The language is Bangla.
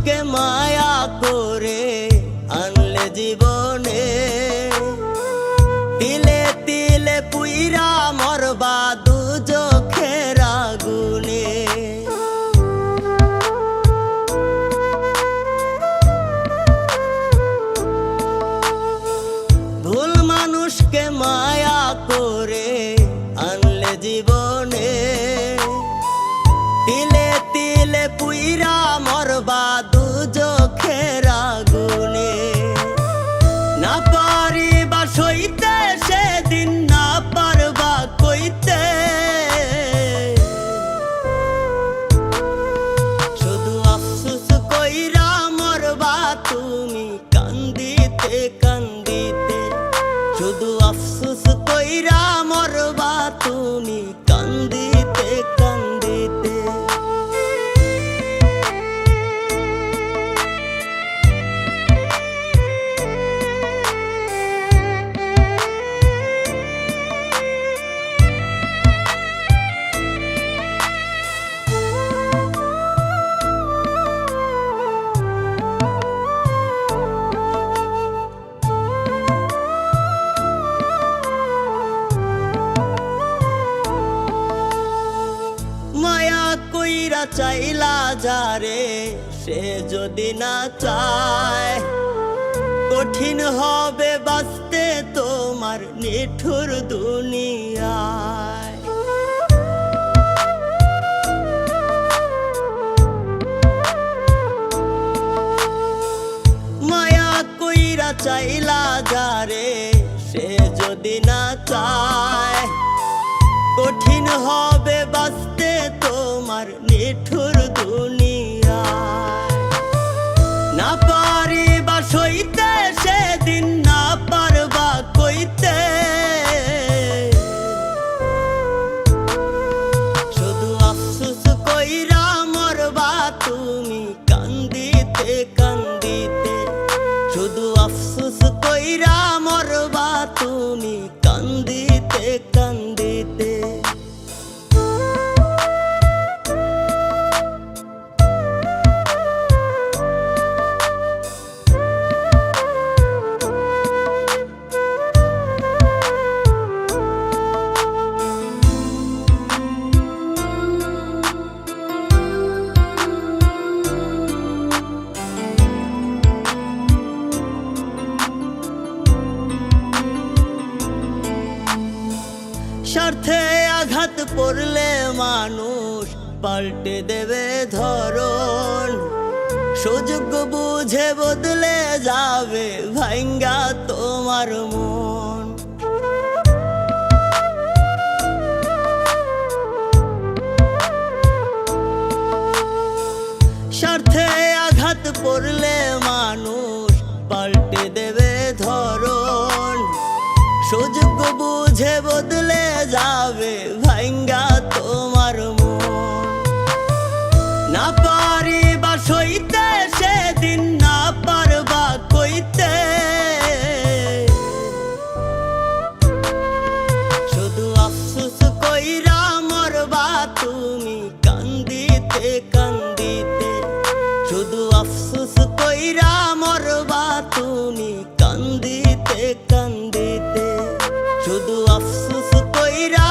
মানুষকে মায়া করে আনলে জীবনে। তিলে তিলে পুইরা মরবা দু আগুনে। ভুল মানুষকে মায়া করে আনলে জীবনে পুইরা মরবা দু চোখের আগুনে না পারিবা সইতে, সেদিন না পারবা কইতে। শুধু আফসোস কইরা মরবা তুমি কান্দিতে কান্দিতে। শুধু আফসোস কইরা মরবা তুমি কান্দিতে। চাইলা যারে, সে যদি না চায়, কঠিন হবে বাঁচতে তোমার নিঠুর দুনিয়ায়। মায়া কইরা চাইলা যারে, সে যদি না চায় কইরা স্বার্থে আঘাত পড়লে মানুষ পাল্টে দেবে ধরন। সুযোগ বুঝে বদলে যাবে ভাঙ্গা তোমার মন। স্বার্থে আঘাত পড়লে মানুষ পাল্টে দেবে ধরন। সুযোগ বুঝে বদলে যাবে ভাঙ্গা তোমার মন। না পারিবা সইতে, সেদিন না পারবা কইতে। শুধু আফসোস কইরা মরবা তুমি, কান্দিতে কান্দিতে। শুধু আফসোস কইরা মরবা তুমি, কান্দিতে কান্দিতে। সুসু কইরা